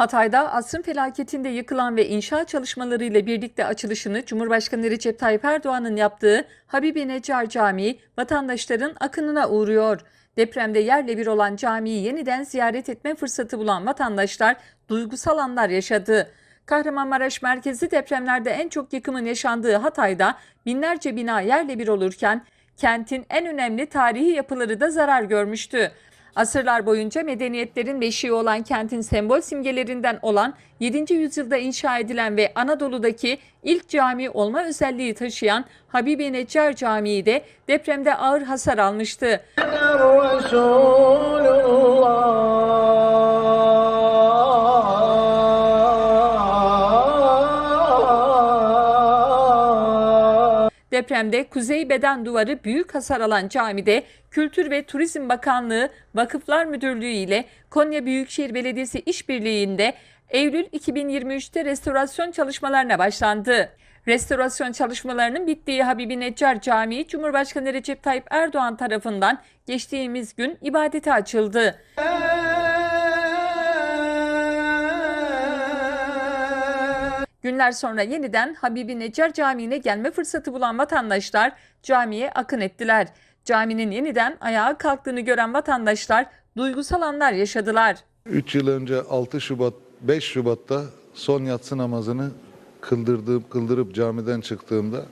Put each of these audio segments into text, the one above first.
Hatay'da asrın felaketinde yıkılan ve inşaat çalışmalarıyla birlikte açılışını Cumhurbaşkanı Recep Tayyip Erdoğan'ın yaptığı Habibi Necar Camii vatandaşların akınına uğruyor. Depremde yerle bir olan camiyi yeniden ziyaret etme fırsatı bulan vatandaşlar duygusal anlar yaşadı. Kahramanmaraş merkezi depremlerde en çok yıkımın yaşandığı Hatay'da binlerce bina yerle bir olurken kentin en önemli tarihi yapıları da zarar görmüştü. Asırlar boyunca medeniyetlerin beşiği olan kentin sembol simgelerinden olan 7. yüzyılda inşa edilen ve Anadolu'daki ilk cami olma özelliği taşıyan Habibi Neccar Camii de depremde ağır hasar almıştı. Depremde kuzey beden duvarı büyük hasar alan camide Kültür ve Turizm Bakanlığı Vakıflar Müdürlüğü ile Konya Büyükşehir Belediyesi işbirliğinde Eylül 2023'te restorasyon çalışmalarına başlandı. Restorasyon çalışmalarının bittiği Habibi Neccar Camii Cumhurbaşkanı Recep Tayyip Erdoğan tarafından geçtiğimiz gün ibadete açıldı. Günler sonra yeniden Habibi Neccar Camii'ne gelme fırsatı bulan vatandaşlar camiye akın ettiler. Caminin yeniden ayağa kalktığını gören vatandaşlar duygusal anlar yaşadılar. 3 yıl önce 6 Şubat 5 Şubat'ta son yatsı namazını kıldırdığım kıldırıp camiden çıktığımda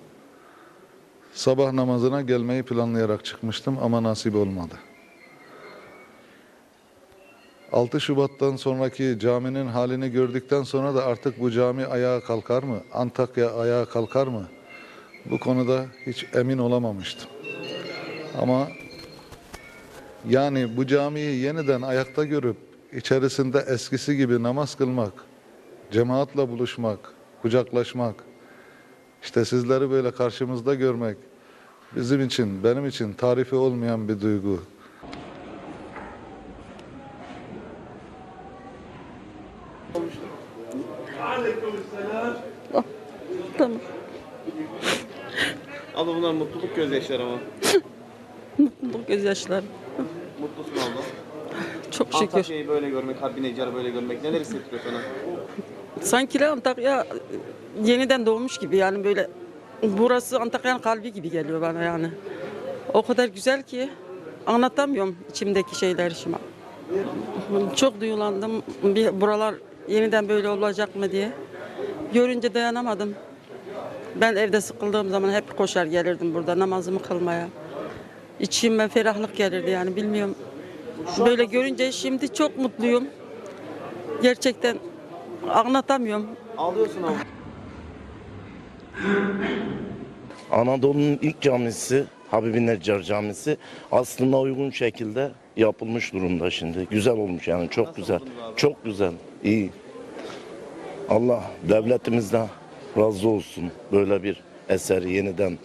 sabah namazına gelmeyi planlayarak çıkmıştım ama nasip olmadı. 6 Şubat'tan sonraki caminin halini gördükten sonra da artık bu cami ayağa kalkar mı? Antakya ayağa kalkar mı? Bu konuda hiç emin olamamıştım. Ama yani bu camiyi yeniden ayakta görüp içerisinde eskisi gibi namaz kılmak, cemaatle buluşmak, kucaklaşmak, işte sizleri böyle karşımızda görmek bizim için, benim için tarifi olmayan bir duygu. Tamam. Abla bunlar mutluluk gözyaşları ama. Mutluluk gözyaşları. Mutlusun abla. Çok şükür. Antakya'yı böyle görmek, Harbi Necar'ı böyle görmek neler hissettiriyor sana? Sanki de Antakya yeniden doğmuş gibi yani böyle burası Antakya'nın kalbi gibi geliyor bana yani. O kadar güzel ki anlatamıyorum içimdeki şeyleri şimdi. Çok duyulandım. Bir, buralar yeniden böyle olacak mı diye. Görünce dayanamadım. Ben evde sıkıldığım zaman hep koşar gelirdim burada namazımı kılmaya. İçime ferahlık gelirdi yani bilmiyorum. Böyle görünce şimdi çok mutluyum. Gerçekten anlatamıyorum. Ağlıyorsun abla. Anadolu'nun ilk camisi Habibi Neccar Camisi aslında uygun şekilde yapılmış durumda şimdi. Güzel olmuş yani çok güzel. Çok güzel. iyi. Allah devletimizden razı olsun böyle bir eseri yeniden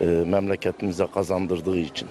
e, memleketimize kazandırdığı için.